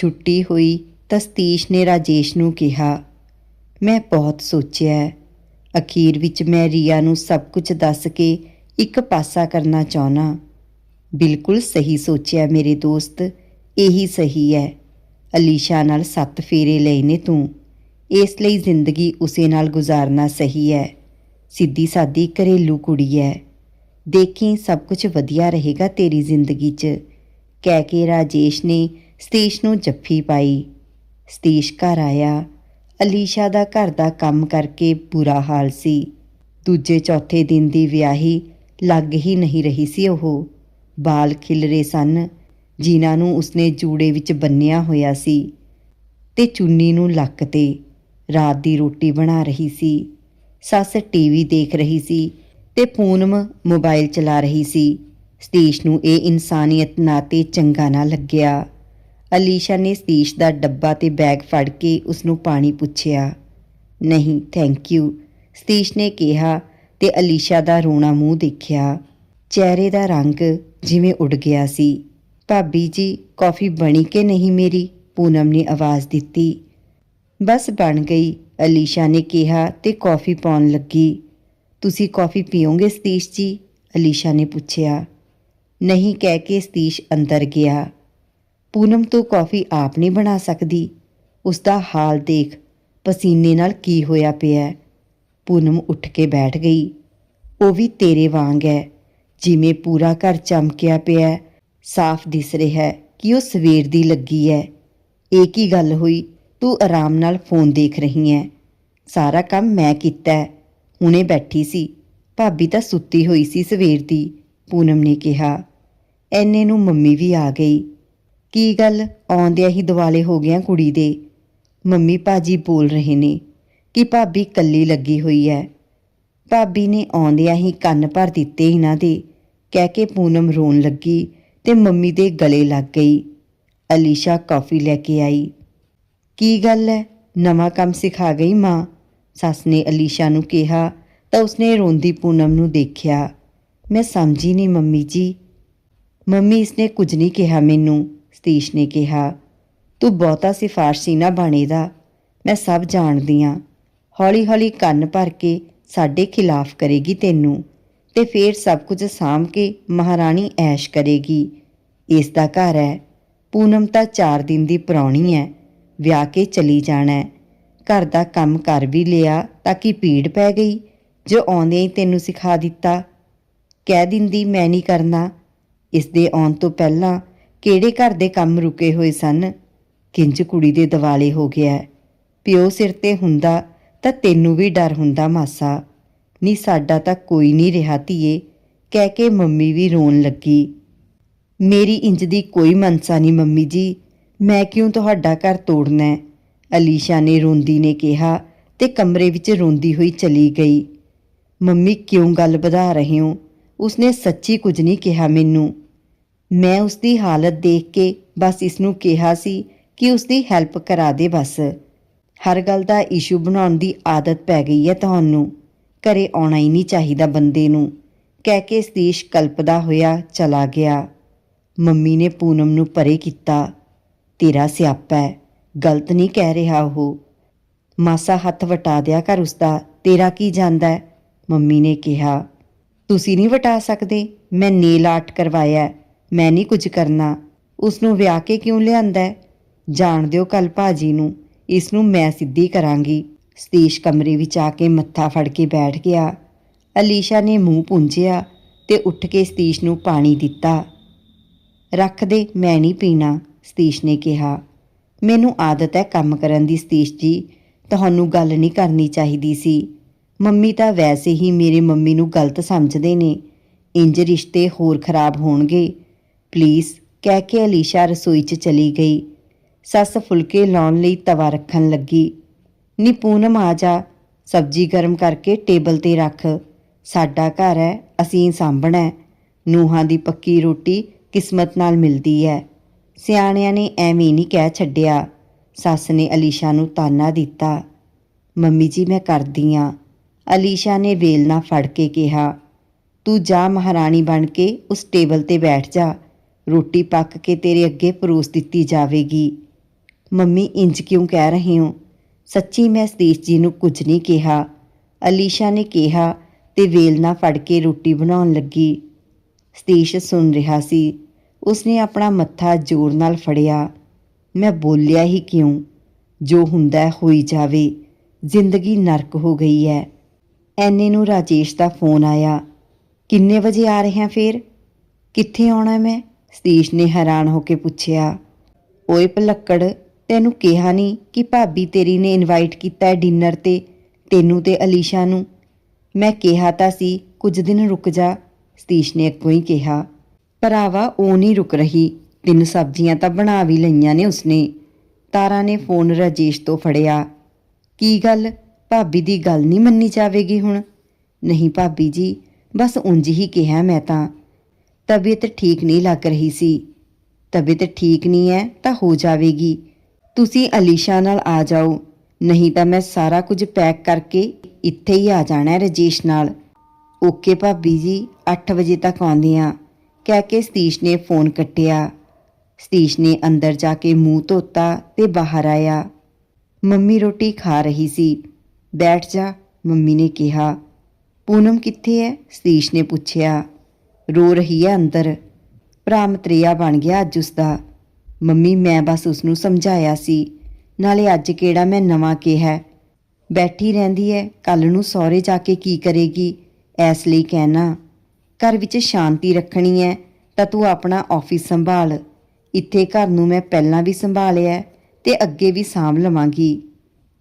ਛੁੱਟੀ ਹੋਈ ਤਾਂ ਸਤੀਸ਼ ਨੇ ਰਾਜੇਸ਼ ਨੂੰ ਕਿਹਾ, ਮੈਂ ਬਹੁਤ ਸੋਚਿਆ ਅਖੀਰ ਵਿੱਚ ਮੈਂ ਰੀਆ ਨੂੰ ਸਭ ਕੁਝ ਦੱਸ ਕੇ ਇੱਕ ਪਾਸਾ ਕਰਨਾ ਚਾਹਨਾ ਬਿਲਕੁਲ ਸਹੀ ਸੋਚਿਆ ਮੇਰੇ ਦੋਸਤ, ਇਹੀ ਸਹੀ ਹੈ। ਅਲੀਸ਼ਾ ਨਾਲ ਸੱਤ ਫੇਰੇ ਲਏ ਨੇ ਤੂੰ। ਇਸ ਲਈ ਜ਼ਿੰਦਗੀ ਉਸੇ ਨਾਲ ਗੁਜ਼ਾਰਨਾ ਸਹੀ ਹੈ। ਸਿੱਧੀ ਸਾਦੀ ਘਰੇਲੂ ਕੁੜੀ ਹੈ। ਦੇਖੀ ਸਭ ਕੁਝ ਵਧੀਆ ਰਹੇਗਾ ਤੇਰੀ ਜ਼ਿੰਦਗੀ 'ਚ। ਕਹਿ ਕੇ ਰਾਜੇਸ਼ ਨੇ ਸਤੀਸ਼ ਨੂੰ ਜੱਫੀ ਪਾਈ। ਸਤੀਸ਼ ਘਰ ਆਇਆ। ਅਲੀਸ਼ਾ ਦਾ ਘਰ ਦਾ ਕੰਮ ਕਰਕੇ ਬੁਰਾ ਹਾਲ ਸੀ। ਦੂਜੇ ਚੌਥੇ ਦਿਨ ਦੀ ਵਿਆਹੀ ਲੱਗ ਹੀ ਨਹੀਂ ਰਹੀ ਸੀ ਉਹ। ਬਾਲ ਖਿਲਰੇ ਸਨ, ਜਿਨ੍ਹਾਂ ਨੂੰ ਉਸਨੇ ਜੂੜੇ ਵਿੱਚ ਬੰਨਿਆ ਹੋਇਆ ਸੀ ਤੇ ਚੁੰਨੀ ਨੂੰ ਲੱਕ ਤੇ ਰਾਤ ਦੀ ਰੋਟੀ ਬਣਾ ਰਹੀ ਸੀ। ਸੱਸ ਟੀਵੀ ਦੇਖ ਰਹੀ ਸੀ ਤੇ ਪੂਨਮ ਮੋਬਾਈਲ ਚਲਾ ਰਹੀ ਸੀ। ਸਤੀਸ਼ ਨੂੰ ਇਹ ਇਨਸਾਨੀਅਤ ਨਾਤੇ ਚੰਗਾ ਨਾ ਲੱਗਿਆ। ਅਲੀਸ਼ਾ ਨੇ ਸਤੀਸ਼ ਦਾ ਡੱਬਾ ਤੇ ਬੈਗ ਫੜ ਕੇ ਉਸ ਨੂੰ ਪਾਣੀ ਪੁੱਛਿਆ, ਨਹੀਂ ਥੈਂਕ ਯੂ ਸਤੀਸ਼ ਨੇ ਕਿਹਾ ਤੇ ਅਲੀਸ਼ਾ ਦਾ ਰੋਣਾ ਮੂੰਹ ਦੇਖਿਆ। ਚਿਹਰੇ ਦਾ ਰੰਗ ਜਿਵੇਂ ਉੱਡ ਗਿਆ ਸੀ। ਭਾਬੀ ਜੀ, ਕਾਫੀ ਬਣੀ ਕਿ ਨਹੀਂ ਮੇਰੀ? ਪੂਨਮ ਨੇ ਆਵਾਜ਼ ਦਿੱਤੀ। ਬਸ ਬਣ ਗਈ, ਅਲੀਸ਼ਾ ਨੇ ਕਿਹਾ ਤੇ ਕੌਫੀ ਪਾਉਣ ਲੱਗੀ। ਤੁਸੀਂ ਕੌਫੀ ਪੀਓਗੇ ਸਤੀਸ਼ ਜੀ? ਅਲੀਸ਼ਾ ਨੇ ਪੁੱਛਿਆ। ਨਹੀਂ, ਕਹਿ ਕੇ ਸਤੀਸ਼ ਅੰਦਰ ਗਿਆ। ਪੂਨਮ ਤੋਂ ਕੌਫੀ ਆਪ ਨਹੀਂ ਬਣਾ ਸਕਦੀ। ਉਸ ਦਾ ਹਾਲ ਦੇਖ ਪਸੀਨੇ ਨਾਲ ਕੀ ਹੋਇਆ ਪਿਆ। ਪੂਨਮ ਉੱਠ ਕੇ ਬੈਠ ਗਈ। ਉਹ ਵੀ ਤੇਰੇ ਵਾਂਗ ਹੈ। ਜਿਵੇਂ ਪੂਰਾ ਘਰ ਚਮਕਿਆ ਪਿਆ। ਸਾਫ਼ ਦਿਸ ਰਿਹਾ ਹੈ ਕਿ ਉਹ ਸਵੇਰ ਦੀ ਲੱਗੀ ਹੈ। ਇਹ ਕੀ ਗੱਲ ਹੋਈ? ਤੂੰ ਆਰਾਮ ਨਾਲ ਫੋਨ ਦੇਖ ਰਹੀ ਹੈ। ਸਾਰਾ ਕੰਮ ਮੈਂ ਕੀਤਾ ਹੈ। ਹੁਣੇ ਬੈਠੀ ਸੀ। ਭਾਬੀ ਤਾਂ ਸੁੱਤੀ ਹੋਈ ਸੀ ਸਵੇਰ ਦੀ, ਪੂਨਮ ਨੇ ਕਿਹਾ। ਐਨੇ ਨੂੰ ਮੰਮੀ ਵੀ ਆ ਗਈ। ਕੀ ਗੱਲ? ਆਉਂਦਿਆਂ ਹੀ ਦਿਵਾਲੇ ਹੋ ਗਿਆ ਕੁੜੀ ਦੇ। ਮੰਮੀ ਭਾਜੀ ਬੋਲ ਰਹੇ ਨੇ ਕਿ ਭਾਬੀ ਕੱਲੀ ਲੱਗੀ ਹੋਈ ਹੈ। ਭਾਬੀ ਨੇ ਆਉਂਦਿਆਂ ਹੀ ਕੰਨ ਭਰ ਦਿੱਤੇ ਇਹਨਾਂ ਦੇ। ਕਹਿ ਕੇ ਪੂਨਮ ਰੋਣ ਲੱਗੀ ਤੇ ਮੰਮੀ ਦੇ ਗਲੇ ਲੱਗ ਗਈ। ਅਲੀਸ਼ਾ ਕਾਫੀ ਲੈ ਕੇ ਆਈ। ਕੀ ਗੱਲ ਹੈ? ਨਵਾਂ ਕੰਮ ਸਿਖਾ ਗਈ ਮਾਂ। ਸੱਸ ਨੇ ਅਲੀਸ਼ਾ ਨੂੰ ਕਿਹਾ ਤਾਂ ਉਸਨੇ ਰੋਂਦੀ ਪੂਨਮ ਨੂੰ ਦੇਖਿਆ। ਮੈਂ ਸਮਝੀ ਨਹੀਂ ਮੰਮੀ ਜੀ। ਮੰਮੀ ਇਸਨੇ ਕੁਝ ਨਹੀਂ ਕਿਹਾ ਮੈਨੂੰ। ਸਤੀਸ਼ ਨੇ ਕਿਹਾ, ਤੂੰ ਬਹੁਤਾ ਸਿਫਾਰਸ਼ੀ ਨਾ ਬਣੇਦਾ ਮੈਂ ਸਭ ਜਾਣਦੀ ਆ। ਹੌਲੀ ਹੌਲੀ ਕੰਨ ਭਰ ਕੇ ਸਾਡੇ ਖਿਲਾਫ ਕਰੇਗੀ ਤੈਨੂੰ ਤੇ ਫੇਰ ਸਭ ਕੁਝ ਸਾਂਭ ਕੇ ਮਹਾਰਾਣੀ ਐਸ਼ ਕਰੇਗੀ। ਇਸ ਦਾ ਘਰ ਹੈ। ਪੂਨਮ ਤਾਂ 4 ਦਿਨ ਦੀ ਪ੍ਰਾਹੁਣੀ ਹੈ। ਵਿਆਹ ਕੇ ਚਲੀ ਜਾਣਾ ਹੈ। ਘਰ ਦਾ ਕੰਮ ਕਰ ਵੀ ਲਿਆ ਤਾਂ ਕਿ ਪੀੜ ਪੈ ਗਈ। ਜੋ ਆਉਂਦਿਆਂ ਹੀ ਤੈਨੂੰ ਸਿਖਾ ਦਿੱਤਾ। ਕਹਿ ਦਿੰਦੀ, ਮੈਂ ਨਹੀਂ ਕਰਨਾ। ਇਸ ਦੇ ਆਉਣ ਤੋਂ ਪਹਿਲਾਂ ਕਿਹੜੇ ਘਰ ਦੇ ਕੰਮ ਰੁਕੇ ਹੋਏ ਸਨ? ਕਿੰਜ ਕੁੜੀ ਦੇ ਦਿਵਾਲੇ ਹੋ ਗਿਆ ਪਿਓ ਸਿਰ ਤੇ ਹੁੰਦਾ ਤਾਂ ਤੈਨੂੰ ਵੀ ਡਰ ਹੁੰਦਾ ਮਾਸਾ। ਨਹੀਂ ਸਾਡਾ ਤਾਂ ਕੋਈ ਨਹੀਂ ਰਿਹਾ ਧੀਏ। ਕਹਿ ਕੇ ਮੰਮੀ ਵੀ ਰੋਣ ਲੱਗੀ। ਮੇਰੀ ਇੰਜ ਦੀ ਕੋਈ ਮਨਸਾ ਨਹੀਂ ਮੰਮੀ ਜੀ। ਮੈਂ ਕਿਉਂ ਤੁਹਾਡਾ ਘਰ ਤੋੜਨਾ ਹੈ? ਅਲੀਸ਼ਾ ਨੇ ਰੋਂਦੀ ਨੇ ਕਿਹਾ ਤੇ ਕਮਰੇ ਵਿੱਚ ਰੋਂਦੀ ਹੋਈ ਚਲੀ ਗਈ। ਮੰਮੀ ਕਿਉਂ ਗੱਲ ਵਧਾ ਰਹੇ ਹੋ? ਉਸਨੇ ਸੱਚੀ ਕੁਝ ਨਹੀਂ ਕਿਹਾ ਮੈਨੂੰ। ਮੈਂ ਉਸ ਦੀ ਹਾਲਤ ਦੇਖ ਕੇ ਬਸ ਇਸ ਨੂੰ ਕਿਹਾ ਸੀ ਕਿ ਉਸ ਦੀ ਹੈਲਪ ਕਰਾ ਦੇ ਬਸ। ਹਰ ਗੱਲ ਦਾ ਇਸ਼ੂ ਬਣਾਉਣ ਦੀ ਆਦਤ ਪੈ ਗਈ ਹੈ ਤੁਹਾਨੂੰ। ਘਰੇ ਆਉਣਾ ਹੀ ਨਹੀਂ ਚਾਹੀਦਾ ਬੰਦੇ ਨੂੰ। ਕਹਿ ਕੇ ਸਤੀਸ਼ ਕਲਪਦਾ ਹੋਇਆ ਚਲਾ ਗਿਆ। ਮੰਮੀ ਨੇ ਪੂਨਮ ਨੂੰ ਪਰੇ ਕੀਤਾ। ਤੇਰਾ ਸਿਆਪਾ ਹੈ। ਗਲਤ ਨਹੀਂ ਕਹਿ ਰਿਹਾ ਉਹ। ਮਾਸਾ ਹੱਥ ਵਟਾ ਦਿਆ ਕਰ ਉਸਦਾ। ਤੇਰਾ ਕੀ ਜਾਂਦਾ ਮੰਮੀ ਨੇ ਕਿਹਾ। ਤੁਸੀਂ ਨਹੀਂ ਵਟਾ ਸਕਦੇ। ਮੈਂ ਨੀਲ ਆਰਟ ਕਰਵਾਇਆ ਮੈਂ ਨਹੀਂ ਕੁਝ ਕਰਨਾ। ਉਸ ਨੂੰ ਵਿਆਹ ਕੇ ਕਿਉਂ ਲਿਆਂਦਾ ਹੈ? ਜਾਣ ਦਿਓ ਕੱਲ ਭਾਜੀ ਨੂੰ। ਇਸ ਨੂੰ ਮੈਂ ਸਿੱਧੀ ਕਰਾਂਗੀ। ਸਤੀਸ਼ ਕਮਰੇ ਵਿੱਚ ਆ ਕੇ ਮੱਥਾ ਫੜ ਕੇ ਬੈਠ ਗਿਆ। ਅਲੀਸ਼ਾ ਨੇ ਮੂੰਹ ਪੁੰਝਿਆ ਤੇ ਉੱਠ ਕੇ ਸਤੀਸ਼ ਨੂੰ ਪਾਣੀ ਦਿੱਤਾ। ਰੱਖ ਦੇ, ਮੈਂ ਨਹੀਂ ਪੀਣਾ, ਸਤੀਸ਼ ਨੇ ਕਿਹਾ। ਮੈਨੂੰ ਆਦਤ ਹੈ ਕੰਮ ਕਰਨ ਦੀ ਸਤੀਸ਼ ਜੀ। ਤੁਹਾਨੂੰ ਗੱਲ ਨਹੀਂ ਕਰਨੀ ਚਾਹੀਦੀ ਸੀ। ਮੰਮੀ ਤਾਂ ਵੈਸੇ ਹੀ ਮੇਰੇ ਮੰਮੀ ਨੂੰ ਗਲਤ ਸਮਝਦੇ ਨੇ। ਇੰਜ ਰਿਸ਼ਤੇ ਹੋਰ ਖਰਾਬ ਹੋਣਗੇ। ਪਲੀਜ਼ ਕਹਿ ਕੇ ਅਲੀਸ਼ਾ ਰਸੋਈ 'ਚ ਚਲੀ ਗਈ। ਸੱਸ ਫੁਲਕੇ ਲਾਉਣ ਲਈ ਤਵਾ ਰੱਖਣ ਲੱਗੀ। ਨੀ ਪੂਨਮ ਆ ਜਾ। ਸਬਜ਼ੀ ਗਰਮ ਕਰਕੇ ਟੇਬਲ ਤੇ ਰੱਖ। ਸਾਡਾ ਘਰ ਹੈ ਅਸੀਂ ਸਾਂਭਣਾ ਹੈ ਨੂਹਾਂ ਦੀ ਪੱਕੀ ਰੋਟੀ ਕਿਸਮਤ ਨਾਲ ਮਿਲਦੀ ਹੈ ਸਿਆਣਿਆਂ ਨੇ ਐਵੇਂ ਨਹੀਂ ਕਹਿ ਛੱਡਿਆ। ਸੱਸ ਨੇ ਅਲੀਸ਼ਾ ਨੂੰ ਤਾਨਾ ਦਿੱਤਾ। ਮੰਮੀ ਜੀ, ਮੈਂ ਕਰਦੀ ਆ। ਅਲੀਸ਼ਾ ਨੇ ਵੇਲਣਾ ਫੜ ਕੇ ਕਿਹਾ। ਤੂੰ ਜਾ ਮਹਾਰਾਣੀ ਬਣ ਕੇ ਉਸ ਟੇਬਲ ਤੇ ਬੈਠ ਜਾ। ਰੋਟੀ ਪੱਕ ਕੇ ਤੇਰੇ ਅੱਗੇ ਪਰੋਸ ਦਿੱਤੀ ਜਾਵੇਗੀ। ਮੰਮੀ ਇੰਜ ਕਿਉਂ ਕਹਿ ਰਹੇ ਹੋ? ਸੱਚੀ ਮੈਂ ਸਤੀਸ਼ ਜੀ ਨੂੰ ਕੁਝ ਨਹੀਂ ਕਿਹਾ। ਅਲੀਸ਼ਾ ਨੇ ਕਿਹਾ ਤੇ ਵੇਲ ਨਾਲ ਫੜ ਕੇ ਰੋਟੀ ਬਣਾਉਣ ਲੱਗੀ। ਸਤੀਸ਼ ਸੁਣ ਰਿਹਾ ਸੀ। ਉਸਨੇ ਆਪਣਾ ਮੱਥਾ ਜ਼ੋਰ ਨਾਲ ਫੜਿਆ। ਮੈਂ ਬੋਲਿਆ ਹੀ ਕਿਉਂ? ਜੋ ਹੁੰਦਾ ਹੋਈ ਜਾਵੇ। ਜ਼ਿੰਦਗੀ ਨਰਕ ਹੋ ਗਈ ਹੈ। ਐਨੇ ਨੂੰ ਰਾਜੇਸ਼ ਦਾ ਫੋਨ ਆਇਆ। ਕਿੰਨੇ ਵਜੇ ਆ ਰਹੇ ਹਾਂ ਫੇਰ? ਕਿੱਥੇ ਆਉਣਾ ਮੈਂ? ਸਤੀਸ਼ ਨੇ ਹੈਰਾਨ ਹੋ ਕੇ ਪੁੱਛਿਆ, ਓਏ ਪਲੱਕੜ ਤੈਨੂੰ ਕਿਹਾ ਨਹੀਂ ਕਿ ਭਾਬੀ ਤੇਰੀ ਨੇ ਇਨਵਾਈਟ ਕੀਤਾ ਹੈ ਡਿਨਰ ਤੇ? ਤੈਨੂੰ ਤੇ ਅਲੀਸ਼ਾ ਨੂੰ? ਮੈਂ ਕਿਹਾ ਤਾਂ ਸੀ, ਕੁਝ ਦਿਨ ਰੁਕ ਜਾ, ਸਤੀਸ਼ ਨੇ ਅੱਗੋਂ ਹੀ ਕਿਹਾ। ਭਰਾਵਾ, ਉਹ ਨਹੀਂ ਰੁਕ ਰਹੀ, ਤਿੰਨ ਸਬਜ਼ੀਆਂ ਤਾਂ ਬਣਾ ਵੀ ਲਈਆਂ ਨੇ ਉਸਨੇ। ਤਾਰਾ ਨੇ ਫੋਨ ਰਾਜੇਸ਼ ਤੋਂ ਫੜਿਆ। ਕੀ ਗੱਲ? ਭਾਬੀ ਦੀ ਗੱਲ ਨਹੀਂ ਮੰਨੀ ਜਾਵੇਗੀ ਹੁਣ? ਨਹੀਂ ਭਾਬੀ ਜੀ, ਬਸ ਉਂਝ ਹੀ ਕਿਹਾ ਮੈਂ ਤਾਂ। ਤਬੀਅਤ ਠੀਕ ਨਹੀਂ ਲੱਗ ਰਹੀ ਸੀ। ਤਬੀਅਤ ਠੀਕ ਨਹੀਂ ਹੈ ਤਾਂ ਹੋ ਜਾਵੇਗੀ। ਤੁਸੀਂ ਅਲੀਸ਼ਾ ਨਾਲ ਆ ਜਾਓ, ਨਹੀਂ ਤਾਂ ਮੈਂ ਸਾਰਾ ਕੁਝ ਪੈਕ ਕਰਕੇ ਇੱਥੇ ਹੀ ਆ ਜਾਣਾ ਹੈ ਰਜੇਸ਼ ਨਾਲ। ਓਕੇ ਭਾਬੀ ਜੀ 8 ਵਜੇ ਤੱਕ ਆਉਂਦੇ ਆ ਕਹਿ ਕੇ ਸਤੀਸ਼ ਨੇ ਫੋਨ ਕੱਟਿਆ। ਸਤੀਸ਼ ਨੇ ਅੰਦਰ ਜਾ ਕੇ ਮੂੰਹ ਧੋਤਾ ਤੇ ਬਾਹਰ ਆਇਆ। ਮੰਮੀ ਰੋਟੀ ਖਾ ਰਹੀ ਸੀ। ਬੈਠ ਜਾ, ਮੰਮੀ ਨੇ ਕਿਹਾ। ਪੂਨਮ ਕਿੱਥੇ ਹੈ? ਸਤੀਸ਼ ਨੇ ਪੁੱਛਿਆ। ਰੋ ਰਹੀ ਹੈ ਅੰਦਰ। ਭਰਾ ਮਤਰੇਆ ਬਣ ਗਿਆ ਅੱਜ ਉਸਦਾ। ਮੰਮੀ, ਮੈਂ ਬਸ ਉਸਨੂੰ ਸਮਝਾਇਆ ਸੀ। ਨਾਲੇ ਅੱਜ ਕਿਹੜਾ ਮੈਂ ਨਵਾਂ ਕਿਹਾ? ਬੈਠੀ ਰਹਿੰਦੀ ਹੈ ਕੱਲ ਨੂੰ ਸਹੁਰੇ ਜਾ ਕੇ ਕੀ ਕਰੇਗੀ? ਐਸ ਲਈ ਕਹਿਣਾ। ਘਰ ਵਿੱਚ ਸ਼ਾਂਤੀ ਰੱਖਣੀ ਹੈ, ਤਾਂ ਤੂੰ ਆਪਣਾ ਆਫਿਸ ਸੰਭਾਲ। ਇੱਥੇ ਘਰ ਨੂੰ ਮੈਂ ਪਹਿਲਾਂ ਵੀ ਸੰਭਾਲਿਆ ਹੈ ਤੇ ਅੱਗੇ ਵੀ ਸਾਂਭ ਲਵਾਂਗੀ।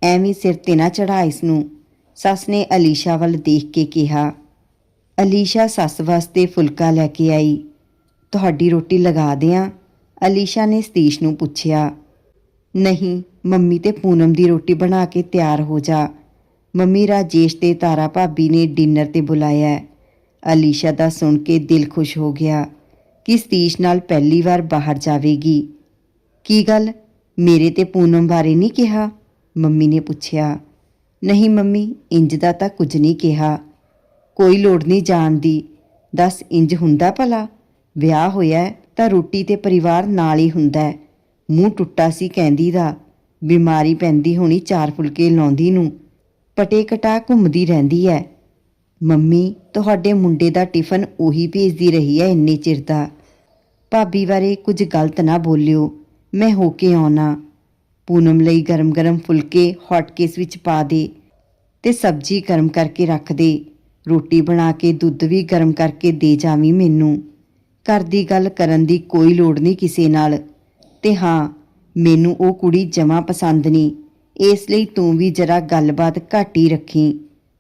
ਐਵੇਂ ਸਿਰ ਤੇ ਨਾ ਚੜਾ ਇਸ ਨੂੰ। ਸੱਸ ਨੇ ਅਲੀਸ਼ਾ ਵੱਲ ਦੇਖ ਕੇ ਕਿਹਾ। ਅਲੀਸ਼ਾ ਸੱਸ ਵਾਸਤੇ ਫੁਲਕਾ ਲੈ ਕੇ ਆਈ। ਤੁਹਾਡੀ ਰੋਟੀ ਲਗਾ ਦਿਆਂ? ਅਲੀਸ਼ਾ ਨੇ ਸਤੀਸ਼ ਨੂੰ ਪੁੱਛਿਆ। ਨਹੀਂ, ਮੰਮੀ ਤੇ ਪੂਨਮ ਦੀ ਰੋਟੀ ਬਣਾ ਕੇ ਤਿਆਰ ਹੋ ਜਾ। ਮੰਮੀ ਰਾਜੇਸ਼ ਤੇ ਤਾਰਾ ਭਾਬੀ ਨੇ ਡਿਨਰ ਤੇ ਬੁਲਾਇਆ ਅਲੀਸ਼ਾ ਦਾ ਸੁਣ ਕੇ ਦਿਲ ਖੁਸ਼ ਹੋ ਗਿਆ ਕਿ ਸਤੀਸ਼ ਨਾਲ ਪਹਿਲੀ ਵਾਰ ਬਾਹਰ ਜਾਵੇਗੀ। ਕੀ ਗੱਲ? ਮੇਰੇ ਤੇ ਪੂਨਮ ਬਾਰੇ ਨਹੀਂ ਕਿਹਾ? ਮੰਮੀ ਨੇ ਪੁੱਛਿਆ। ਨਹੀਂ ਮੰਮੀ, ਇੰਜ ਦਾ ਤਾਂ ਕੁਝ ਨਹੀਂ ਕਿਹਾ। ਕੋਈ ਲੋੜ ਨਹੀਂ ਜਾਣ ਦੀ। ਦੱਸ, ਇੰਜ ਹੁੰਦਾ ਭਲਾ? ਵਿਆਹ ਹੋਇਆ ਤਾਂ ਰੋਟੀ ਤੇ ਪਰਿਵਾਰ ਨਾਲ ਹੀ ਹੁੰਦਾ ਮੂੰਹ ਟੁੱਟਾ ਸੀ ਕਹਿੰਦੀ ਦਾ। ਬਿਮਾਰੀ ਪੈਂਦੀ ਹੋਣੀ ਚਾਰ ਫੁਲਕੇ ਲਾਉਂਦੀ ਨੂੰ। ਪਟੇ ਕਟਾ ਘੁੰਮਦੀ ਰਹਿੰਦੀ ਹੈ। ਮੰਮੀ, ਤੁਹਾਡੇ ਮੁੰਡੇ ਦਾ ਟਿਫਨ ਉਹੀ ਭੇਜਦੀ ਰਹੀ ਹੈ ਇੰਨੇ ਚਿਰ ਦਾ। ਭਾਬੀ ਬਾਰੇ ਕੁਝ ਗਲਤ ਨਾ ਬੋਲਿਓ। ਮੈਂ ਹੋ ਕੇ ਆਉਣਾ। ਪੂਨਮ ਲਈ ਗਰਮ-ਗਰਮ ਫੁਲਕੇ ਹੌਟ ਕੇਸ ਵਿੱਚ ਪਾ ਦੇ ਤੇ ਸਬਜ਼ੀ ਗਰਮ ਕਰਕੇ ਰੱਖ ਦੇ। ਰੋਟੀ ਬਣਾ ਕੇ ਦੁੱਧ ਵੀ ਗਰਮ ਕਰਕੇ ਦੇ ਜਾਵੀਂ ਮੈਨੂੰ। ਘਰ ਦੀ ਗੱਲ ਕਰਨ ਦੀ ਕੋਈ ਲੋੜ ਨਹੀਂ ਕਿਸੇ ਨਾਲ। ਤੇ ਹਾਂ, ਮੈਨੂੰ ਉਹ ਕੁੜੀ ਜਮਾ ਪਸੰਦ ਨਹੀਂ। ਇਸ ਲਈ ਤੂੰ ਵੀ ਜਰਾ ਗੱਲਬਾਤ ਘੱਟ ਹੀ ਰੱਖੀ।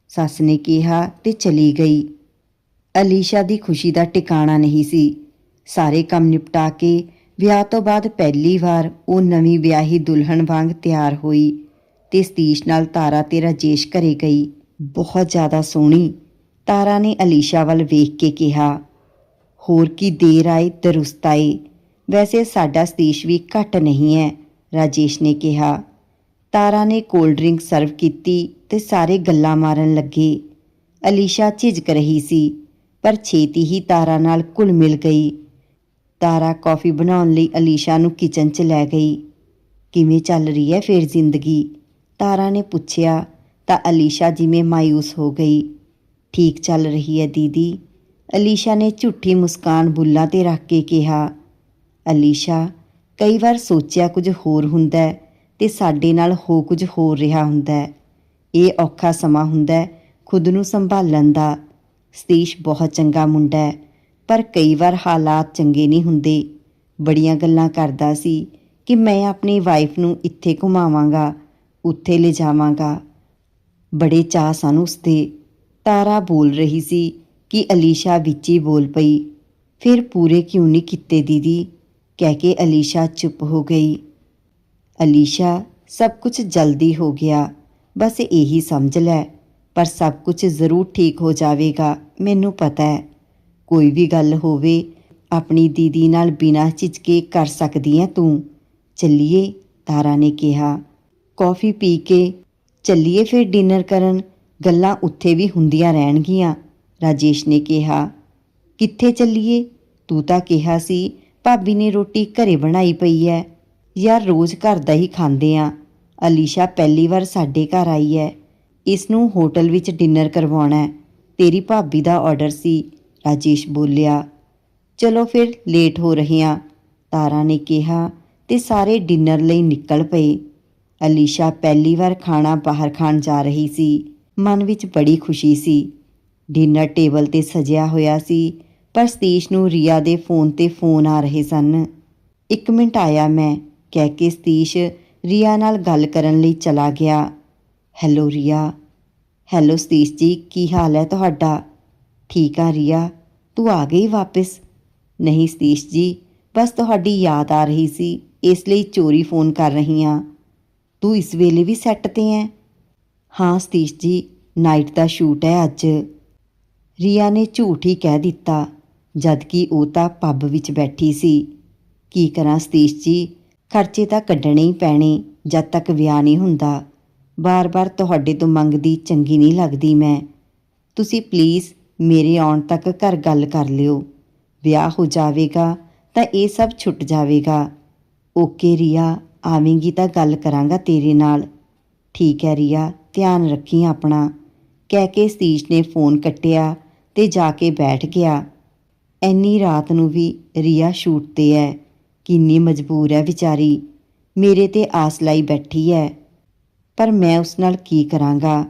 ਸੱਸ ਨੇ ਕਿਹਾ ਤੇ ਚਲੀ ਗਈ। ਅਲੀਸ਼ਾ ਦੀ ਖੁਸ਼ੀ ਦਾ ਟਿਕਾਣਾ ਨਹੀਂ ਸੀ। ਸਾਰੇ ਕੰਮ ਨਿਪਟਾ ਕੇ ਵਿਆਹ ਤੋਂ ਬਾਅਦ ਪਹਿਲੀ ਵਾਰ ਉਹ ਨਵੀਂ ਵਿਆਹੀ ਦੁਲਹਨ ਵਾਂਗ ਤਿਆਰ ਹੋਈ ਤੇ ਸਤੀਸ਼ ਨਾਲ ਤਾਰਾ ਤੇ ਰਾਜੇਸ਼ ਘਰੇ ਗਈ। ਬਹੁਤ ਜ਼ਿਆਦਾ ਸੋਹਣੀ। ਤਾਰਾ ਨੇ ਅਲੀਸ਼ਾ ਵੱਲ ਵੇਖ ਕੇ ਕਿਹਾ, ਹੋਰ ਕੀ ਦੇਰ ਆਏ ਦਰੁਸਤ ਆਏ? ਵੈਸੇ ਸਾਡਾ ਸਤੀਸ਼ ਵੀ ਘੱਟ ਨਹੀਂ ਹੈ, ਰਾਜੇਸ਼ ਨੇ ਕਿਹਾ। ਤਾਰਾ ਨੇ ਕੋਲਡ ਡਰਿੰਕ ਸਰਵ ਕੀਤੀ ਤੇ ਸਾਰੇ ਗੱਲਾਂ ਮਾਰਨ ਲੱਗੇ। ਅਲੀਸ਼ਾ ਝਿਜਕ ਰਹੀ ਸੀ, ਪਰ ਛੇਤੀ ਹੀ ਤਾਰਾ ਨਾਲ ਘੁਲ ਮਿਲ ਗਈ। ਤਾਰਾ ਕੌਫੀ ਬਣਾਉਣ ਲਈ ਅਲੀਸ਼ਾ ਨੂੰ ਕਿਚਨ 'ਚ ਲੈ ਗਈ। ਕਿਵੇਂ ਚੱਲ ਰਹੀ ਹੈ ਫੇਰ ਜ਼ਿੰਦਗੀ? ਤਾਰਾ ਨੇ ਪੁੱਛਿਆ, ਤਾਂ ਅਲੀਸ਼ਾ ਜਿਵੇਂ ਮਾਇੂਸ ਹੋ ਗਈ। ਠੀਕ ਚੱਲ ਰਹੀ ਹੈ ਦੀਦੀ। ਅਲੀਸ਼ਾ ਨੇ ਝੂਠੀ ਮੁਸਕਾਨ ਬੁੱਲਾਂ ਤੇ ਰੱਖ ਕੇ ਕਿਹਾ, ਅਲੀਸ਼ਾ, ਕਈ ਵਾਰ ਸੋਚਿਆ ਕੁਝ ਹੋਰ ਹੁੰਦਾ ਹੈ ਤੇ ਸਾਡੇ ਨਾਲ ਹੋ ਕੁਝ ਹੋਰ ਰਿਹਾ ਹੁੰਦਾ ਹੈ। ਇਹ ਔਖਾ ਸਮਾਂ ਹੁੰਦਾ ਹੈ ਖੁਦ ਨੂੰ ਸੰਭਾਲਣ ਦਾ। ਸਤੀਸ਼ ਬਹੁਤ ਚੰਗਾ ਮੁੰਡਾ ਹੈ, ਪਰ ਕਈ ਵਾਰ ਹਾਲਾਤ ਚੰਗੇ ਨਹੀਂ ਹੁੰਦੇ। ਬੜੀਆਂ ਗੱਲਾਂ ਕਰਦਾ ਸੀ ਕਿ ਮੈਂ ਆਪਣੀ ਵਾਈਫ ਨੂੰ ਇੱਥੇ ਘੁਮਾਵਾਂਗਾ, ਉੱਥੇ ਲਿਜਾਵਾਂਗਾ। ਬੜੇ ਚਾਅ ਸਨ ਉਸਦੇ। ਤਾਰਾ ਬੋਲ ਰਹੀ ਸੀ ਕਿ ਅਲੀਸ਼ਾ ਵਿੱਚ ਹੀ ਬੋਲ ਪਈ ਫਿਰ ਪੂਰੇ ਕਿਉਂ ਨਹੀਂ ਕੀਤੇ ਦੀਦੀ ਕਹਿ ਕੇ ਅਲੀਸ਼ਾ ਚੁੱਪ ਹੋ ਗਈ ਅਲੀਸ਼ਾ ਸਭ ਕੁਝ ਜਲਦੀ ਹੋ ਗਿਆ ਬਸ ਇਹੀ ਸਮਝ ਲੈ ਪਰ ਸਭ ਕੁਝ ਜ਼ਰੂਰ ਠੀਕ ਹੋ ਜਾਵੇਗਾ ਮੈਨੂੰ ਪਤਾ ਹੈ ਕੋਈ ਵੀ ਗੱਲ ਹੋਵੇ ਆਪਣੀ ਦੀਦੀ ਨਾਲ ਬਿਨਾਂ ਝਿਜਕੇ ਕਰ ਸਕਦੀ ਹੈ ਤੂੰ ਚੱਲੀਏ ਤਾਰਾ ਨੇ ਕਿਹਾ ਕੌਫੀ ਪੀ ਕੇ ਚੱਲੀਏ ਫਿਰ ਡਿਨਰ ਕਰਨ ਗੱਲਾਂ ਉੱਥੇ ਵੀ ਹੁੰਦੀਆਂ ਰਹਿਣਗੀਆਂ। ਰਾਜੇਸ਼ ਨੇ ਕਿਹਾ, ਕਿੱਥੇ ਚੱਲੀਏ? ਤੂੰ ਤਾਂ ਕਿਹਾ ਸੀ, ਭਾਬੀ ਨੇ ਰੋਟੀ ਘਰੇ ਬਣਾਈ ਪਈ ਹੈ ਯਾਰ ਰੋਜ਼ ਘਰ ਦਾ ਹੀ ਖਾਂਦੇ ਆ। ਅਲੀਸ਼ਾ ਪਹਿਲੀ ਵਾਰ ਸਾਡੇ ਘਰ ਆਈ ਹੈ ਇਸ ਨੂੰ ਹੋਟਲ ਵਿੱਚ ਡਿਨਰ ਕਰਵਾਉਣਾ ਤੇਰੀ ਭਾਬੀ ਦਾ ਆਰਡਰ ਸੀ। ਰਾਜੇਸ਼ ਬੋਲਿਆ, ਚਲੋ ਫਿਰ, ਲੇਟ ਹੋ ਰਹੇ ਹਾਂ ਤਾਰਾ ਨੇ ਕਿਹਾ ਤੇ ਸਾਰੇ ਡਿਨਰ ਲਈ ਨਿਕਲ ਪਏ। ਅਲੀਸ਼ਾ ਪਹਿਲੀ ਵਾਰ ਖਾਣਾ ਬਾਹਰ ਖਾਣ ਜਾ ਰਹੀ ਸੀ। ਮਨ ਵਿੱਚ ਬੜੀ ਖੁਸ਼ੀ ਸੀ। ਡਿਨਰ ਟੇਬਲ ਤੇ ਸਜਿਆ ਹੋਇਆ ਸੀ, ਪਰ ਸਤੀਸ਼ ਨੂੰ ਰੀਆ ਦੇ ਫੋਨ ਤੇ ਫੋਨ ਆ ਰਹੇ ਸਨ। ਇੱਕ ਮਿੰਟ ਆਇਆ ਮੈਂ, ਕਹਿ ਕੇ ਸਤੀਸ਼ ਰੀਆ ਨਾਲ ਗੱਲ ਕਰਨ ਲਈ ਚਲਾ ਗਿਆ। ਹੈਲੋ ਰੀਆ। ਹੈਲੋ ਸਤੀਸ਼ ਜੀ, ਕੀ ਹਾਲ ਹੈ ਤੁਹਾਡਾ? ਠੀਕ ਆ ਰੀਆ। ਤੂੰ ਆ ਗਈ ਵਾਪਸ? ਨਹੀਂ ਸਤੀਸ਼ ਜੀ, ਬਸ ਤੁਹਾਡੀ ਯਾਦ ਆ ਰਹੀ ਸੀ, ਇਸ ਲਈ ਚੋਰੀ ਫੋਨ ਕਰ ਰਹੀ ਹਾਂ। ਤੂੰ ਇਸ ਵੇਲੇ ਵੀ ਸੈੱਟ ਤੇ ਹੈ? ਹਾਂ ਸਤੀਸ਼ ਜੀ ਨਾਈਟ ਦਾ ਸ਼ੂਟ ਹੈ ਅੱਜ। ਰੀਆ ਨੇ ਝੂਠ ਹੀ ਕਹਿ ਦਿੱਤਾ ਜਦ ਕਿ ਉਹ ਤਾਂ ਪੱਬ ਵਿੱਚ ਬੈਠੀ ਸੀ। ਕੀ ਕਰਾਂ ਸਤੀਸ਼ ਜੀ, ਖਰਚੇ ਤਾਂ ਕੱਢਣੇ ਹੀ ਪੈਣੇ, ਜਦ ਤੱਕ ਵਿਆਹ ਨਹੀਂ ਹੁੰਦਾ। ਬਾਰ-ਬਾਰ ਤੁਹਾਡੇ ਤੋਂ ਮੰਗਦੀ ਚੰਗੀ ਨਹੀਂ ਲੱਗਦੀ ਮੈਂ। ਤੁਸੀਂ ਪਲੀਜ਼ ਮੇਰੇ ਆਉਣ ਤੱਕ ਘਰ ਗੱਲ ਕਰ ਲਿਓ। ਵਿਆਹ ਹੋ ਜਾਵੇਗਾ, ਤਾਂ ਇਹ ਸਭ ਛੁੱਟ ਜਾਵੇਗਾ। ਓਕੇ ਰੀਆ, ਆਵੇਂਗੀ ਤਾਂ ਗੱਲ ਕਰਾਂਗਾ ਤੇਰੇ ਨਾਲ। ਠੀਕ ਹੈ ਰੀਆ ਧਿਆਨ ਰੱਖੀ ਆਪਣਾ। ਕਹਿ ਕੇ ਸਤੀਸ਼ ਨੇ ਫੋਨ ਕੱਟਿਆ ਤੇ ਜਾ ਕੇ ਬੈਠ ਗਿਆ। ਐਨੀ ਰਾਤ ਨੂੰ ਵੀ ਰੀਆ ਸ਼ੂਟ ਤੇ ਹੈ ਕਿੰਨੀ ਮਜਬੂਰ ਹੈ ਵਿਚਾਰੀ। ਮੇਰੇ ਤੇ ਆਸ ਲਾਈ ਬੈਠੀ ਹੈ ਪਰ ਮੈਂ ਉਸ ਨਾਲ ਕੀ ਕਰਾਂਗਾ?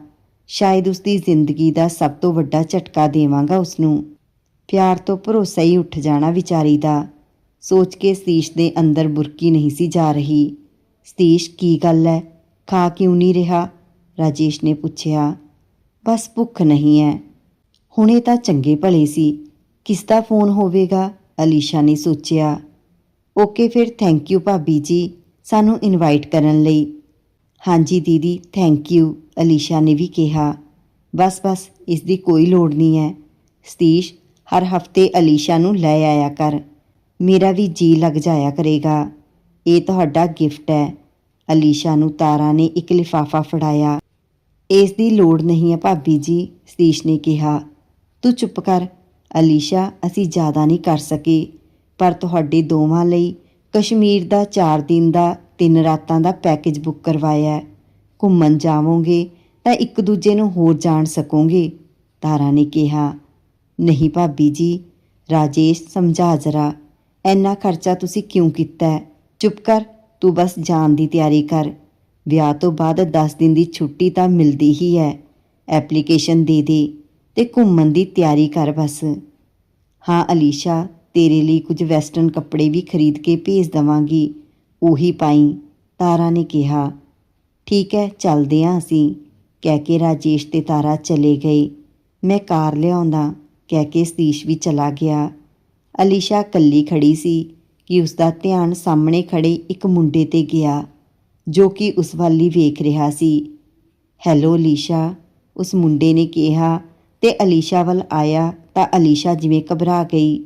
ਸ਼ਾਇਦ ਉਸ ਦੀ ਜ਼ਿੰਦਗੀ ਦਾ ਸਭ ਤੋਂ ਵੱਡਾ ਝਟਕਾ ਦੇਵਾਂਗਾ ਉਸ ਨੂੰ ਪਿਆਰ ਤੋਂ ਭਰੋਸਾ ਹੀ ਉੱਠ ਜਾਣਾ ਵਿਚਾਰੀ ਦਾ। ਸੋਚ ਕੇ ਸਤੀਸ਼ ਦੇ ਅੰਦਰ ਬੁਰਕੀ ਨਹੀਂ ਸੀ ਜਾ ਰਹੀ। ਸਤੀਸ਼, ਕੀ ਗੱਲ ਹੈ ਖਾ ਕਿਉਂ ਨਹੀਂ ਰਿਹਾ? ਰਾਜੇਸ਼ ਨੇ ਪੁੱਛਿਆ, ਬਸ ਭੁੱਖ ਨਹੀਂ ਹੈ ਹੁਣੇ ਤਾਂ ਚੰਗੇ ਭਲੇ ਸੀ। ਕਿਸ ਦਾ ਫੋਨ ਹੋਵੇਗਾ? ਅਲੀਸ਼ਾ ਨੇ ਸੋਚਿਆ। ਓਕੇ ਫਿਰ ਥੈਂਕ ਯੂ ਭਾਬੀ ਜੀ। ਸਾਨੂੰ ਇਨਵਾਈਟ ਕਰਨ ਲਈ। ਹਾਂਜੀ ਦੀਦੀ ਥੈਂਕ ਯੂ ਅਲੀਸ਼ਾ ਨੇ ਵੀ ਕਿਹਾ। ਬਸ ਬਸ ਇਸ ਦੀ ਕੋਈ ਲੋੜ ਨਹੀਂ ਹੈ ਸਤੀਸ਼, ਹਰ ਹਫ਼ਤੇ ਅਲੀਸ਼ਾ ਨੂੰ ਲੈ ਆਇਆ ਕਰ। ਮੇਰਾ ਵੀ ਜੀ ਲੱਗ ਜਾਇਆ ਕਰੇਗਾ। ਇਹ ਤੁਹਾਡਾ ਗਿਫਟ ਹੈ ਅਲੀਸ਼ਾ ਨੂੰ ਤਾਰਾ ਨੇ ਇੱਕ ਲਿਫਾਫਾ ਫੜਾਇਆ। ਇਸ ਦੀ ਲੋੜ ਨਹੀਂ ਹੈ, ਭਾਬੀ ਜੀ, ਸਤੀਸ਼ ਨੇ ਕਿਹਾ। ਤੂੰ ਚੁੱਪ ਕਰ, ਅਲੀਸ਼ਾ, ਅਸੀਂ ਜ਼ਿਆਦਾ ਨਹੀਂ ਕਰ ਸਕੇ। ਪਰ ਤੁਹਾਡੇ ਦੋਵਾਂ ਲਈ ਕਸ਼ਮੀਰ ਦਾ 4 ਦਿਨ ਦਾ 3 ਰਾਤਾਂ ਦਾ ਪੈਕੇਜ ਬੁੱਕ ਕਰਵਾਇਆ ਹੈ। ਘੁੰਮਣ ਜਾਵੋਗੇ, ਤਾਂ ਇੱਕ ਦੂਜੇ ਨੂੰ ਹੋਰ ਜਾਣ ਸਕੋਗੇ, ਤਾਰਾ ਨੇ ਕਿਹਾ। ਨਹੀਂ ਭਾਬੀ ਜੀ, ਰਾਜੇਸ਼, ਸਮਝਾ ਜਰਾ। ਐਨਾ ਖਰਚਾ ਤੁਸੀਂ ਕਿਉਂ ਕੀਤਾ ਚੁੱਪ ਕਰ, ਤੂੰ ਬਸ ਜਾਣ ਦੀ ਤਿਆਰੀ ਕਰ। ਵਿਆਹ ਤੋਂ ਬਾਅਦ 10 ਦਿਨ ਦੀ ਛੁੱਟੀ ਤਾਂ ਮਿਲਦੀ ਹੀ ਹੈ ਐਪਲੀਕੇਸ਼ਨ ਦੇ ਦੇ ਤੇ ਘੁੰਮਣ ਦੀ ਤਿਆਰੀ ਕਰ ਬਸ। ਹਾਂ, ਅਲੀਸ਼ਾ, ਤੇਰੇ ਲਈ ਕੁਝ ਵੈਸਟਰਨ ਕੱਪੜੇ ਵੀ ਖਰੀਦ ਕੇ ਭੇਜ ਦਵਾਂਗੀ। ਉਹੀ ਪਾਈ, ਤਾਰਾ ਨੇ ਕਿਹਾ। ਠੀਕ ਹੈ ਚੱਲਦੇ ਹਾਂ ਅਸੀਂ। ਕਹਿ ਕੇ ਰਾਜੇਸ਼ ਤੇ ਤਾਰਾ ਚਲੇ ਗਏ। ਮੈਂ ਕਾਰ ਲਿਆਉਂਦਾ, ਕਹਿ ਕੇ ਸਤੀਸ਼ ਵੀ ਚਲਾ ਗਿਆ। ਅਲੀਸ਼ਾ ਕੱਲੀ ਖੜੀ ਸੀ ਕਿ ਉਸ ਦਾ ਧਿਆਨ ਸਾਹਮਣੇ ਖੜੇ ਇੱਕ ਮੁੰਡੇ ਤੇ ਗਿਆ। ਜੋ ਕਿ ਉਸ ਵੱਲ ਹੀ ਵੇਖ ਰਿਹਾ ਸੀ। ਹੈਲੋ ਅਲੀਸ਼ਾ ਉਸ ਮੁੰਡੇ ਨੇ ਕਿਹਾ ਤੇ ਅਲੀਸ਼ਾ ਵੱਲ ਆਇਆ ਤਾਂ ਅਲੀਸ਼ਾ ਜਿਵੇਂ ਘਬਰਾ ਗਈ।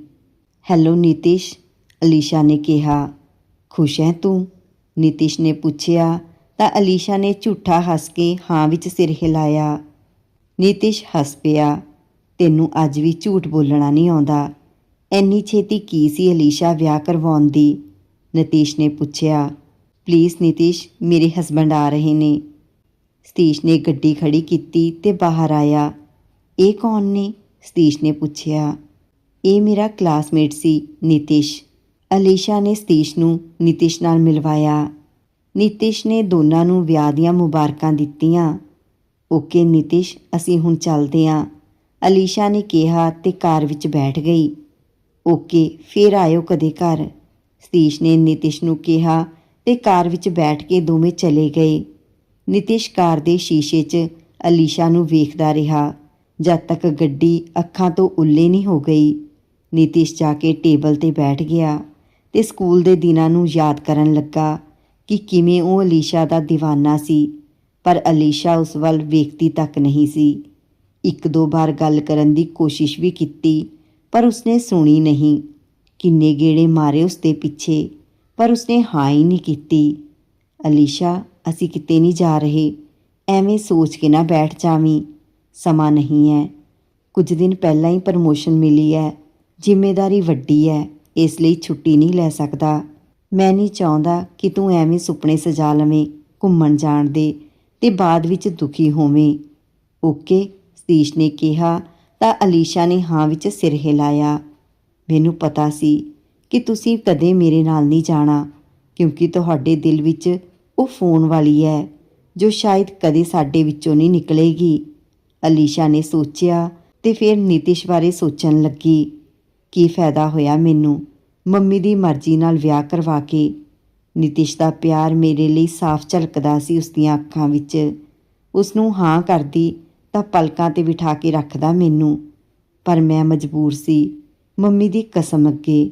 ਹੈਲੋ, ਨਿਤਿਸ਼। ਅਲੀਸ਼ਾ ਨੇ ਕਿਹਾ। ਖੁਸ਼ ਹੈ ਤੂੰ? ਨਿਤਿਸ਼ ਨੇ ਪੁੱਛਿਆ ਤਾਂ ਅਲੀਸ਼ਾ ਨੇ ਝੂਠਾ ਹੱਸ ਕੇ ਹਾਂ ਵਿੱਚ ਸਿਰ ਹਿਲਾਇਆ। ਨਿਤਿਸ਼ ਹੱਸ ਪਿਆ। ਤੈਨੂੰ ਅੱਜ ਵੀ ਝੂਠ ਬੋਲਣਾ ਨਹੀਂ ਆਉਂਦਾ। ਐਨੀ ਛੇਤੀ ਕੀ ਸੀ ਅਲੀਸ਼ਾ ਵਿਆਹ ਕਰਵਾਉਣ ਦੀ? ਨਿਤਿਸ਼ ਨੇ ਪੁੱਛਿਆ। ਪਲੀਜ਼ ਨਿਤਿਸ਼ ਮੇਰੇ ਹਸਬੰਡ ਆ ਰਹੇ ਨੇ। ਸਤੀਸ਼ ਨੇ ਗੱਡੀ ਖੜੀ ਕੀਤੀ ਤੇ ਬਾਹਰ ਆਇਆ। ਇਹ ਕੌਣ ਨੇ? ਸਤੀਸ਼ ਨੇ ਪੁੱਛਿਆ। ਇਹ ਮੇਰਾ ਕਲਾਸਮੇਟ ਸੀ, ਨਿਤਿਸ਼। ਅਲੀਸ਼ਾ ਨੇ ਸਤੀਸ਼ ਨੂੰ ਨਿਤਿਸ਼ ਨਾਲ ਮਿਲਵਾਇਆ। ਨਿਤਿਸ਼ ਨੇ ਦੋਨਾਂ ਨੂੰ ਵਿਆਹ ਦੀਆਂ ਮੁਬਾਰਕਾਂ ਦਿੱਤੀਆਂ। ਓਕੇ ਨਿਤਿਸ਼, ਅਸੀਂ ਹੁਣ ਚੱਲਦੇ ਹਾਂ ਅਲੀਸ਼ਾ ਨੇ ਕਿਹਾ ਤੇ ਕਾਰ ਵਿੱਚ ਬੈਠ ਗਈ। ਓਕੇ, ਫੇਰ ਆਇਓ ਕਦੇ ਘਰ। ਸਤੀਸ਼ ਨੇ ਨਿਤਿਸ਼ ਨੂੰ ਕਿਹਾ ਤੇ ਕਾਰ ਵਿੱਚ ਬੈਠ ਕੇ ਦੋਵੇਂ ਚਲੇ ਗਏ। ਨਿਤਿਸ਼ ਕਾਰ ਦੇ ਸ਼ੀਸ਼ੇ 'ਚ ਅਲੀਸ਼ਾ ਨੂੰ ਵੇਖਦਾ ਰਿਹਾ। ਜਦ ਤੱਕ ਗੱਡੀ ਅੱਖਾਂ ਤੋਂ ਉੱਲੇ ਨਹੀਂ ਹੋ ਗਈ, ਨਿਤਿਸ਼ ਜਾ ਕੇ ਟੇਬਲ ਤੇ ਬੈਠ ਗਿਆ ਤੇ ਸਕੂਲ ਦੇ ਦਿਨਾਂ ਨੂੰ ਯਾਦ ਕਰਨ ਲੱਗਾ ਕਿ ਕਿਵੇਂ ਉਹ ਅਲੀਸ਼ਾ ਦਾ دیਵਾਨਾ ਸੀ, ਪਰ ਅਲੀਸ਼ਾ ਉਸ ਵੱਲ ਵੇਖਦੀ ਤੱਕ ਨਹੀਂ ਸੀ। ਇੱਕ ਦੋ ਵਾਰ ਗੱਲ ਕਰਨ ਦੀ ਕੋਸ਼ਿਸ਼ ਵੀ ਕੀਤੀ, ਪਰ ਉਸਨੇ ਸੁਣੀ ਨਹੀਂ। ਕਿੰਨੇ ਗੇੜੇ ਮਾਰੇ ਉਸਦੇ ਪਿੱਛੇ। ਪਰ ਉਸਨੇ ਹਾਂ ਹੀ ਨਹੀਂ ਕੀਤੀ। ਅਲੀਸ਼ਾ, ਅਸੀਂ ਕਿਤੇ ਨਹੀਂ ਜਾ ਰਹੇ। ਐਵੇਂ ਸੋਚ ਕੇ ਨਾ ਬੈਠ ਜਾਵੀਂ। ਸਮਾਂ ਨਹੀਂ ਹੈ ਕੁਝ ਦਿਨ ਪਹਿਲਾਂ ਹੀ ਪ੍ਰਮੋਸ਼ਨ ਮਿਲੀ ਹੈ ਜ਼ਿੰਮੇਵਾਰੀ ਵੱਡੀ ਹੈ ਇਸ ਲਈ ਛੁੱਟੀ ਨਹੀਂ ਲੈ ਸਕਦਾ। ਮੈਂ ਨਹੀਂ ਚਾਹੁੰਦਾ ਕਿ ਤੂੰ ਐਵੇਂ ਸੁਪਨੇ ਸਜਾ ਲਵੇਂ, ਘੁੰਮਣ ਜਾਣ ਦੇ ਤੇ ਬਾਅਦ ਵਿੱਚ ਦੁਖੀ ਹੋਵੇਂ। ਓਕੇ, ਸਤੀਸ਼ ਨੇ ਕਿਹਾ ਤਾਂ ਅਲੀਸ਼ਾ ਨੇ ਹਾਂ ਵਿੱਚ ਸਿਰ ਹਿਲਾਇਆ। ਮੈਨੂੰ ਪਤਾ ਸੀ ਕਿ ਤੁਸੀਂ ਕਦੇ ਮੇਰੇ ਨਾਲ ਨਹੀਂ ਜਾਣਾ, ਕਿਉਂਕਿ ਤੁਹਾਡੇ ਦਿਲ ਵਿੱਚ ਉਹ ਫੋਨ ਵਾਲੀ ਹੈ, ਜੋ ਸ਼ਾਇਦ ਕਦੇ ਸਾਡੇ ਵਿੱਚੋਂ ਨਹੀਂ ਨਿਕਲੇਗੀ। ਅਲੀਸ਼ਾ ਨੇ ਸੋਚਿਆ ਤੇ ਫਿਰ ਨਿਤਿਸ਼ ਬਾਰੇ ਸੋਚਣ ਲੱਗੀ, ਕੀ ਫਾਇਦਾ ਹੋਇਆ ਮੈਨੂੰ ਮੰਮੀ ਦੀ ਮਰਜ਼ੀ ਨਾਲ ਵਿਆਹ ਕਰਵਾ ਕੇ? ਨਿਤਿਸ਼ ਦਾ ਪਿਆਰ ਮੇਰੇ ਲਈ ਸਾਫ਼ ਝਲਕਦਾ ਸੀ ਉਸ ਦੀਆਂ ਅੱਖਾਂ ਵਿੱਚ। ਉਸ ਨੂੰ ਹਾਂ ਕਰਦੀ ਤਾਂ ਪਲਕਾਂ ਤੇ ਬਿਠਾ ਕੇ ਰੱਖਦਾ ਮੈਨੂੰ, ਪਰ ਮੈਂ ਮਜਬੂਰ ਸੀ ਮੰਮੀ ਦੀ ਕਸਮ ਅੱਗੇ।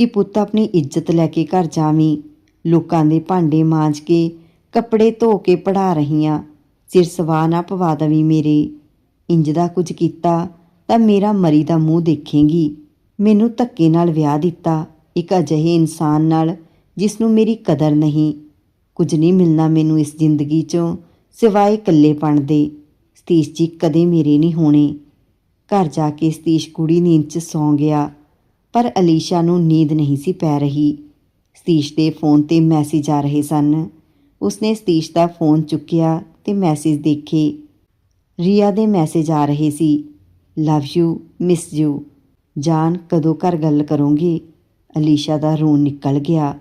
ਕਿ ਪੁੱਤ ਆਪਣੀ ਇੱਜ਼ਤ ਲੈ ਕੇ ਘਰ ਜਾਵੀਂ। ਲੋਕਾਂ ਦੇ ਭਾਂਡੇ ਮਾਂਜ ਕੇ, ਕੱਪੜੇ ਧੋ ਕੇ ਪੜਾ ਰਹੀਆਂ। ਸਿਰ ਸਵਾ ਨਾ ਪਵਾ ਦਵੀਂ ਮੇਰੇ। ਇੰਜ ਦਾ ਕੁਝ ਕੀਤਾ ਤਾਂ ਮੇਰਾ ਮਰੀ ਦਾ ਮੂੰਹ ਦੇਖੇਂਗੀ। ਮੈਨੂੰ ਧੱਕੇ ਨਾਲ ਵਿਆਹ ਦਿੱਤਾ ਇੱਕ ਅਜਿਹੇ ਇਨਸਾਨ ਨਾਲ ਜਿਸ ਨੂੰ ਮੇਰੀ ਕਦਰ ਨਹੀਂ। ਕੁਝ ਨਹੀਂ ਮਿਲਣਾ ਮੈਨੂੰ ਇਸ ਜ਼ਿੰਦਗੀ 'ਚੋਂ ਸਿਵਾਏ ਇਕੱਲੇਪਣ ਦੇ। ਸਤੀਸ਼ ਜੀ ਕਦੇ ਮੇਰੇ ਨਹੀਂ ਹੋਣੇ। ਘਰ ਜਾ ਕੇ ਸਤੀਸ਼ ਕੁੜੀ ਨੀਂਦ 'ਚ ਸੌਂ ਗਿਆ। ਪਰ ਅਲੀਸ਼ਾ ਨੂੰ ਨੀਂਦ ਨਹੀਂ ਸੀ ਪੈ ਰਹੀ। ਸਤੀਸ਼ ਦੇ ਫੋਨ ਤੇ ਮੈਸੇਜ ਆ ਰਹੇ ਸਨ। ਉਸਨੇ ਸਤੀਸ਼ ਦਾ ਫੋਨ ਚੁੱਕਿਆ ਤੇ ਮੈਸੇਜ ਦੇਖੇ। ਰੀਆ ਦੇ ਮੈਸੇਜ ਆ ਰਹੇ ਸੀ, ਲਵ ਯੂ, ਮਿਸ ਯੂ। ਜਾਨ, ਕਦੋਂ ਘਰ ਗੱਲ ਕਰੋਗੇ? ਅਲੀਸ਼ਾ ਦਾ ਰੋਣ ਨਿਕਲ ਗਿਆ।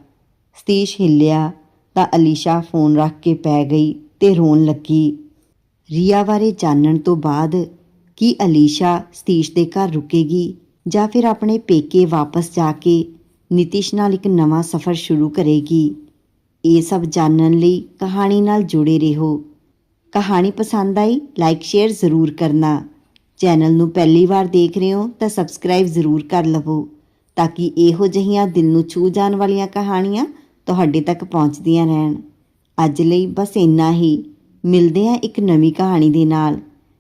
ਸਤੀਸ਼ ਹਿੱਲਿਆ ਤਾਂ ਅਲੀਸ਼ਾ ਫੋਨ ਰੱਖ ਕੇ ਪੈ ਗਈ ਤੇ ਰੋਣ ਲੱਗੀ। ਰੀਆ ਬਾਰੇ ਜਾਣਨ ਤੋਂ ਬਾਅਦ ਕੀ ਅਲੀਸ਼ਾ ਸਤੀਸ਼ ਦੇ ਘਰ ਰੁਕੇਗੀ? ਜਾਂ ਫਿਰ ਆਪਣੇ ਪੇਕੇ ਵਾਪਸ ਜਾ ਕੇ ਨਿਤਿਸ਼ ਨਾਲ ਇੱਕ ਨਵਾਂ ਸਫ਼ਰ ਸ਼ੁਰੂ ਕਰੇਗੀ। ਇਹ ਸਭ ਜਾਣਨ ਲਈ ਕਹਾਣੀ ਨਾਲ ਜੁੜੇ ਰਹੋ। ਕਹਾਣੀ ਪਸੰਦ ਆਈ ਲਾਈਕ ਸ਼ੇਅਰ ਜ਼ਰੂਰ ਕਰਨਾ। ਚੈਨਲ ਨੂੰ ਪਹਿਲੀ ਵਾਰ ਦੇਖ ਰਹੇ ਹੋ ਤਾਂ ਸਬਸਕ੍ਰਾਈਬ ਜ਼ਰੂਰ ਕਰ ਲਵੋ ਤਾਂ ਕਿ ਇਹੋ ਜਿਹੀਆਂ ਦਿਲ ਨੂੰ ਛੂ ਜਾਣ ਵਾਲੀਆਂ ਕਹਾਣੀਆਂ ਤੁਹਾਡੇ ਤੱਕ ਪਹੁੰਚਦੀਆਂ ਰਹਿਣ। ਅੱਜ ਲਈ ਬਸ ਇੰਨਾ ਹੀ। ਮਿਲਦੇ ਹਾਂ ਇੱਕ ਨਵੀਂ ਕਹਾਣੀ ਦੇ ਨਾਲ।